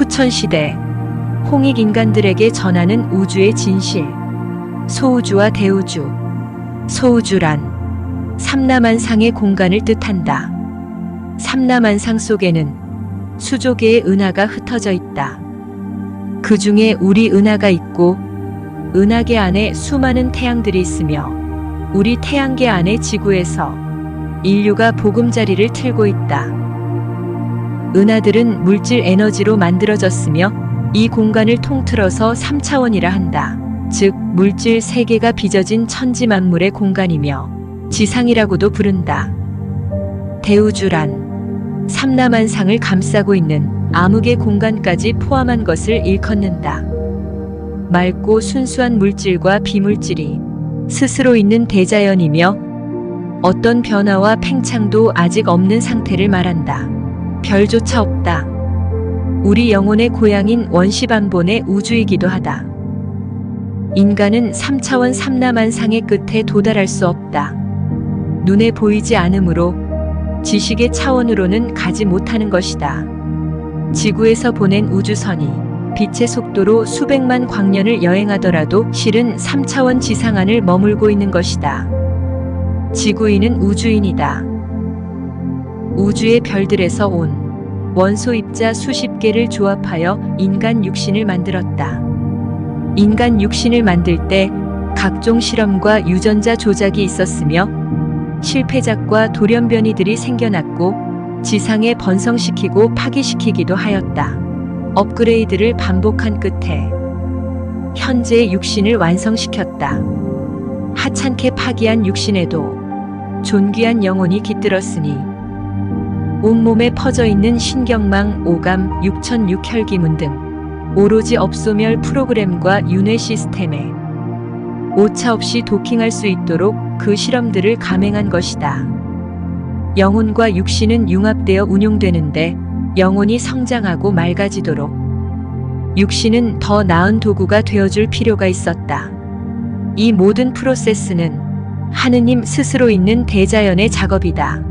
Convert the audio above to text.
후천시대 홍익 인간들에게 전하는 우주의 진실 소우주와 대우주 소우주란 삼라만상의 공간을 뜻한다. 삼라만상 속에는 수조개의 은하가 흩어져 있다. 그 중에 우리 은하가 있고 은하계 안에 수많은 태양들이 있으며 우리 태양계 안의 지구에서 인류가 보금자리를 틀고 있다. 은하들은 물질 에너지로 만들어졌으며 이 공간을 통틀어서 3차원이라 한다. 즉, 물질 세계가 빚어진 천지 만물의 공간이며 지상이라고도 부른다. 대우주란 삼라만상을 감싸고 있는 암흑의 공간까지 포함한 것을 일컫는다. 맑고 순수한 물질과 비물질이 스스로 있는 대자연이며 어떤 변화와 팽창도 아직 없는 상태를 말한다. 별조차 없다. 우리 영혼의 고향인 원시반본의 우주이기도 하다. 인간은 3차원 삼라만상의 끝에 도달할 수 없다. 눈에 보이지 않으므로 지식의 차원으로는 가지 못하는 것이다. 지구에서 보낸 우주선이 빛의 속도로 수백만 광년을 여행하더라도 실은 3차원 지상 안을 머물고 있는 것이다. 지구인은 우주인이다. 우주의 별들에서 온 원소 입자 수십 개를 조합하여 인간 육신을 만들었다. 인간 육신을 만들 때 각종 실험과 유전자 조작이 있었으며 실패작과 돌연변이들이 생겨났고 지상에 번성시키고 파기시키기도 하였다. 업그레이드를 반복한 끝에 현재의 육신을 완성시켰다. 하찮게 파기한 육신에도 존귀한 영혼이 깃들었으니 온몸에 퍼져 있는 신경망, 오감, 육천육 혈기문 등 오로지 업소멸 프로그램과 윤회 시스템에 오차 없이 도킹할 수 있도록 그 실험들을 감행한 것이다. 영혼과 육신은 융합되어 운용되는데 영혼이 성장하고 맑아지도록 육신은 더 나은 도구가 되어줄 필요가 있었다. 이 모든 프로세스는 하느님 스스로 있는 대자연의 작업이다.